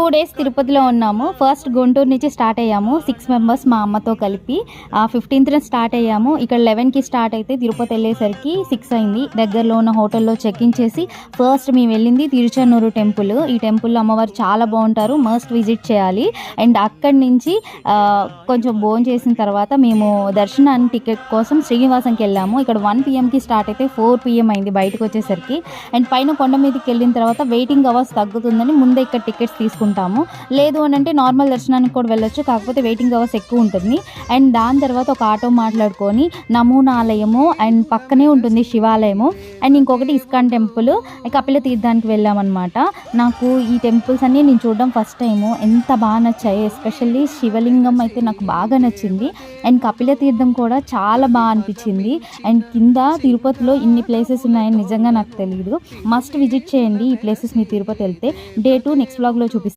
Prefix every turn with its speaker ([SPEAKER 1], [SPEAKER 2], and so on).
[SPEAKER 1] Two days తిరుపతిలో ఉన్నాము. First Guntur నుంచి స్టార్ట్ అయ్యాము. సిక్స్ మెంబర్స్ మా అమ్మతో కలిపి. ఫిఫ్టీన్త్న స్టార్ట్ అయ్యాము. ఇక్కడ లెవెన్కి స్టార్ట్ అయితే తిరుపతి వెళ్ళేసరికి సిక్స్ అయింది. దగ్గరలో ఉన్న హోటల్లో చెక్ ఇన్ చేసి ఫస్ట్ మేము వెళ్ళింది తిరుచెన్నూరు టెంపుల్. ఈ టెంపుల్లో అమ్మవారు చాలా బాగుంటారు. మస్ట్ విజిట్ చేయాలి. అండ్ అక్కడి నుంచి కొంచెం భోజనం చేసిన తర్వాత మేము దర్శనాన్ని టికెట్ కోసం శ్రీనివాసంకి వెళ్ళాము. ఇక్కడ వన్ పిఎంకి స్టార్ట్ అయితే ఫోర్ పిఎం అయింది బయటకు వచ్చేసరికి. అండ్ పైన కొండ మీదకి వెళ్ళిన తర్వాత వెయిటింగ్ అవర్స్ తగ్గుతుందని ముందే ఇక్కడ టికెట్స్ తీసుకుంటాం తీసుకుంటాము లేదు అని అంటే నార్మల్ దర్శనానికి కూడా వెళ్ళొచ్చు. కాకపోతే వెయిటింగ్ అవర్స్ ఎక్కువ ఉంటుంది. అండ్ దాని తర్వాత ఒక ఆటో మాట్లాడుకొని నమూనాలయము అండ్ పక్కనే ఉంటుంది శివాలయము. అండ్ ఇంకొకటి ఇస్కాన్ టెంపుల్. కపిల తీర్థానికి వెళ్ళామన్నమాట. నాకు ఈ టెంపుల్స్ అన్నీ నేను చూడడం ఫస్ట్ టైము ఎంత బాగా నచ్చాయి. ఎస్పెషల్లీ శివలింగం అయితే నాకు బాగా నచ్చింది. అండ్ కపిల తీర్థం కూడా చాలా బాగా అనిపించింది. అండ్ కింద తిరుపతిలో ఇన్ని ప్లేసెస్ ఉన్నాయని నిజంగా నాకు తెలియదు మస్ట్ విజిట్ చేయండి ఈ ప్లేసెస్ మీ తిరుపతి వెళ్తే. డే టూ నెక్స్ట్ బ్లాగ్లో చూపిస్తాను